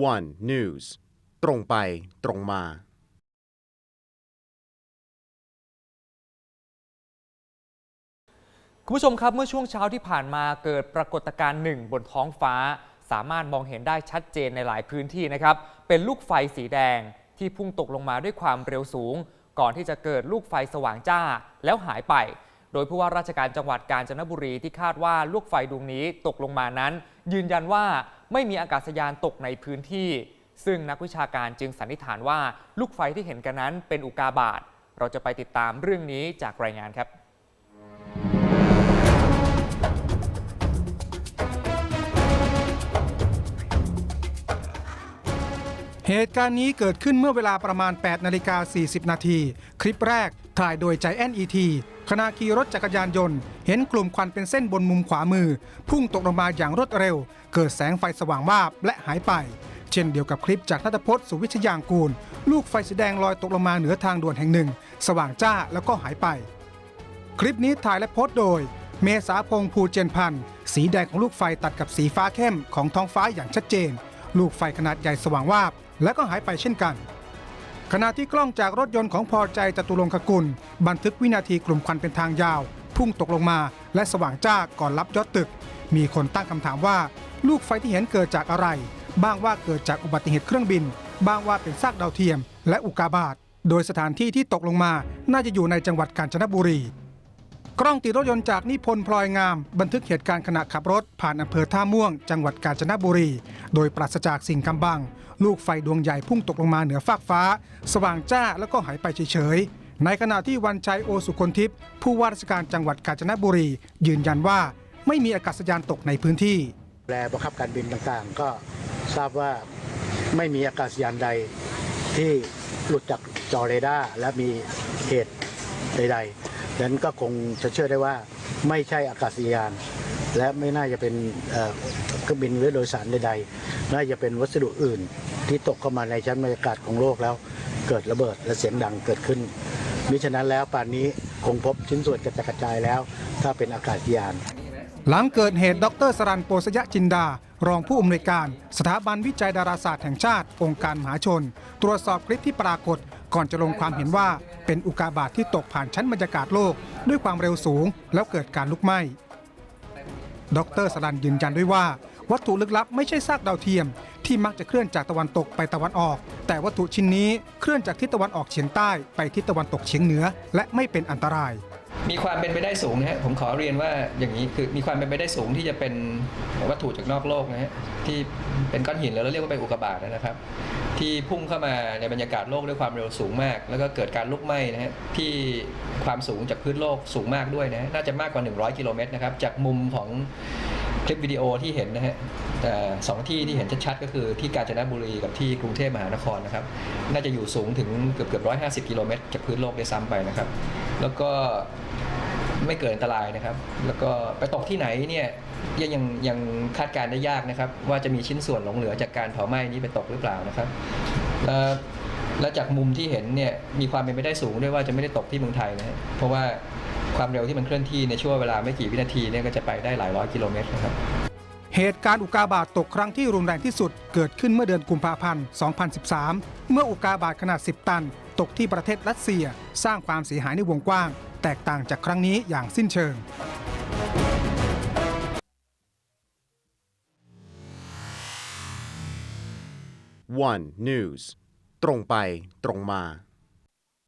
One News ตรงไปตรงมาคุณผู้ชมครับเมื่อช่วงเช้าที่ผ่านมาเกิดปรากฏการณ์หนึ่งบนท้องฟ้า สามารถมองเห็นได้ชัดเจนในหลายพื้นที่นะครับ เป็นลูกไฟสีแดงที่พุ่งตกลงมาด้วยความเร็วสูง ก่อนที่จะเกิดลูกไฟสว่างจ้าแล้วหายไป โดยผู้ว่าราชการจังหวัดกาญจนบุรีที่คาดว่าลูกไฟดวงนี้ตกลงมานั้น ยืนยันว่า ไม่มีอากาศยานตกในพื้นที่ ซึ่งนักวิชาการจึงสันนิษฐานว่าลูกไฟที่เห็นกันนั้นเป็นอุกาบาตเราจะไปติดตามเรื่องนี้จากรายงานครับ เหตุการณ์นี้เกิดขึ้นเมื่อเวลาประมาณ 8 นาฬิกา 40 นาที คลิปแรกถ่ายโดยใจแอนอีทีขณะขี่รถจักรยานยนต์ เห็นกลุ่มควันเป็นเส้นบนมุมขวามือ พุ่งตกลงมาอย่างรวดเร็ว เกิดแสงไฟสว่างวาบและหายไป เช่นเดียวกับคลิปจากนัทพจน์สุวิชยางกูล ลูกไฟสีแดงลอยตกลงมาเหนือทางด่วนแห่งหนึ่ง สว่างจ้าแล้วก็หายไป คลิปนี้ถ่ายและโพสต์โดย เมษาพงษ์ภูเจนพันธ์สีแดงของลูกไฟตัดกับสีฟ้าเข้มของท้องฟ้าอย่างชัดเจน ลูกไฟขนาดใหญ่สว่างวาบ และก็หายไปเช่นกัน ขณะที่กล้องจากรถยนต์ของพอใจจตุรงคกุล บันทึกวินาทีกลุ่มควันเป็นทางยาว พุ่งตกลงมา และสว่างจ้าก่อนรับยอดตึก มีคนตั้งคำถามว่า ลูกไฟที่เห็นเกิดจากอะไร บ้างว่าเกิดจากอุบัติเหตุเครื่องบิน บ้างว่าเป็นซากดาวเทียม และอุกกาบาตโดยสถานที่ที่ตกลงมาน่าจะอยู่ในจังหวัดกาญจนบุรี กล้องติดรถยนต์จากนิพนธ์พลอยงาม บันทึกเหตุการณ์ขณะขับรถ ผ่านอำเภอท่าม่วง จังหวัดกาญจนบุรี โดยปราศจากสิ่งกำบัง ลูกไฟดวงใหญ่พุ่งตกลงมาเหนือฟากฟ้า สว่างจ้าแล้วก็หายไปเฉยๆในขณะที่วันชัยโอสุคนทิพย์ผู้ว่าราชการจังหวัดกาญจนบุรี ยืนยันว่าไม่มีอากาศยานตกในพื้นที่แลบังคับการบินต่างๆ ก็ทราบว่าไม่มีอากาศยานใดที่หลุดจากจอเรดาร์และมีเหตุใด ๆ ดังนั้นก็คงจะเชื่อได้ว่าไม่ใช่อากาศยาน และไม่น่าจะเป็นเอ่อเครื่องบินหรือโดยสารใดๆ น่าจะเป็นวัสดุอื่น ที่ตกเข้ามาในชั้นบรรยากาศของโลกแล้ว เกิดระเบิดและเสียงดังเกิดขึ้นมิฉะนั้นแล้วป่านนี้คงพบชิ้นส่วนกระจัดกระจายแล้ว ถ้าเป็นอากาศยาน หลังเกิดเหตุ ดรสรันโปสยจินดา รองผู้อำนวยการ สถาบันวิจัยดาราศาสตร์แห่งชาติ องค์การมหาชน ตรวจสอบคลิปที่ปรากฏ ก่อนจะลงความเห็นว่าเป็นอุกาบาตที่ตกผ่านชั้นบรรยากาศโลก ด้วยความเร็วสูง แล้วเกิดการลุกไหม้ ดรสรันยืนยันด้วยว่า วัตถุลึกลับไม่ใช่ซากดาวเทียม ที่มักจะเคลื่อนจากตะวันตกไปตะวันออก แต่วัตถุชิ้นนี้เคลื่อนจากทิศตะวันออกเฉียงใต้ไปทิศตะวันตกเฉียงเหนือ และไม่เป็นอันตราย มีความเป็นไปได้สูงนะฮะผมขอเรียนว่าอย่างนี้คือมีความเป็นไปได้สูงที่จะเป็นวัตถุจากนอกโลกนะฮะที่เป็นก้อนหินแล้วเราเรียกว่าเป็นอุกกาบาตนะครับ ที่พุ่งเข้ามาในบรรยากาศโลกด้วยความเร็วสูงมาก แล้วก็เกิดการลุกไหม้นะฮะที่ความสูงจากพื้นโลกสูงมากด้วยนะน่าจะมากกว่า 100 กิโลเมตรนะครับจากมุมของคลิปวิดีโอที่เห็นนะฮะแต่สองที่ที่เห็นชัดๆก็คือที่กาญจนบุรีกับที่กรุงเทพมหานครนะครับ น่าจะอยู่สูงถึงเกือบเกือบร้อยห้าสิบกิโลเมตรจากพื้นโลกได้ซ้ำไปนะครับ แล้วก็ ไม่เกิดอันตรายนะครับ แล้วก็ไปตกที่ไหนเนี่ยยังยังยังคาดการณ์ได้ยากนะครับ ว่าจะมีชิ้นส่วนหลงเหลือจากการเผาไหม้นี้ไปตกหรือเปล่านะครับและจากมุมที่เห็นเนี่ยมีความเป็นไปได้สูงด้วยว่าจะไม่ได้ตกที่เมืองไทยนะเพราะว่าความเร็วที่มันเคลื่อนที่ในช่วงเวลาไม่กี่วินาทีเนี่ยก็จะไปได้หลายร้อยกิโลเมตรนะครับเหตุการณ์อุกาบาตตกครั้งที่รุนแรงที่สุดเกิดขึ้นเมื่อเดือนกุมภาพันธ์ 2013 เมื่ออุกกาบาตขนาด 10 ตัน ตกที่ประเทศรัสเซียสร้างความเสียหายในวงกว้าง แตกต่างจากครั้งนี้อย่างสิ้นเชิง One News ตรงไปตรงมา